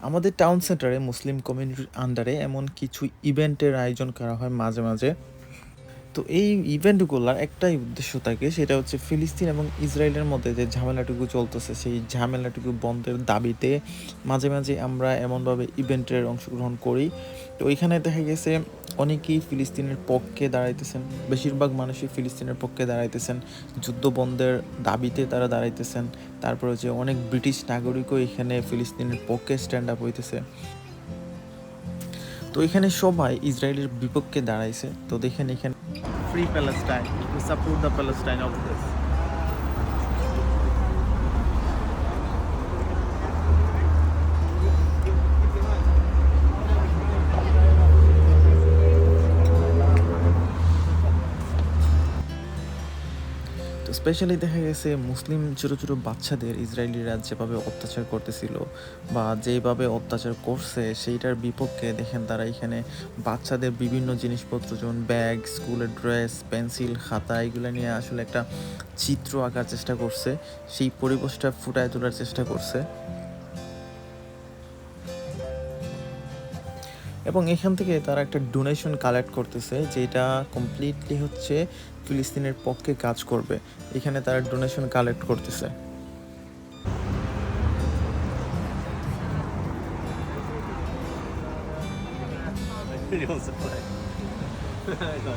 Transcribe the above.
আমাদের টাউন সেন্টারে মুসলিম কমিউনিটির আন্ডারে এমন কিছু ইভেন্টের আয়োজন করা হয় মাঝে মাঝে। তো এই ইভেন্টগুলোর একটাই উদ্দেশ্য থাকে, সেটা হচ্ছে ফিলিস্তিন এবং ইসরায়েলের মধ্যে যে ঝামেলাটুকু চলতেছে, সেই ঝামেলাটুকু বন্ধের দাবিতে মাঝে মাঝে আমরা এমনভাবে ইভেন্টের অংশগ্রহণ করি। তো ওইখানে দেখা গেছে অনেকেই ফিলিস্তিনের পক্ষে দাঁড়াইতেছেন, বেশিরভাগ মানুষই ফিলিস্তিনের পক্ষে দাঁড়াইতেছেন, যুদ্ধ বন্ধের দাবিতে তারা দাঁড়াইতেছেন, তারপরে হচ্ছে অনেক ব্রিটিশ নাগরিকও এখানে ফিলিস্তিনের পক্ষে স্ট্যান্ড আপ হইতেছে। তো এখানে সবাই ইসরায়েলের বিপক্ষে দাঁড়াইছে। তো দেখেন এখানে free Palestine to support the Palestine of this তো স্পেশালি দেখা গেছে মুসলিম ছোটো ছোটো বাচ্চাদের ইসরায়েলিরা যেভাবে অত্যাচার করতেছিল বা যেভাবে অত্যাচার করছে, সেইটার বিপক্ষে দেখেন তারা এখানে বাচ্চাদের বিভিন্ন জিনিসপত্র, যেমন ব্যাগ, স্কুলের ড্রেস, পেন্সিল, খাতা, এগুলো নিয়ে আসলে একটা চিত্র আঁকার চেষ্টা করছে। সেই পরিবেশটা ফুটায় তোলার চেষ্টা করছে। এবং এখান থেকে তারা একটা ডোনেশন কালেক্ট করতেছে, যেটা কমপ্লিটলি হচ্ছে ফিলিস্তিনের পক্ষে কাজ করবে। এখানে তারা ডোনেশন কালেক্ট করতেছে.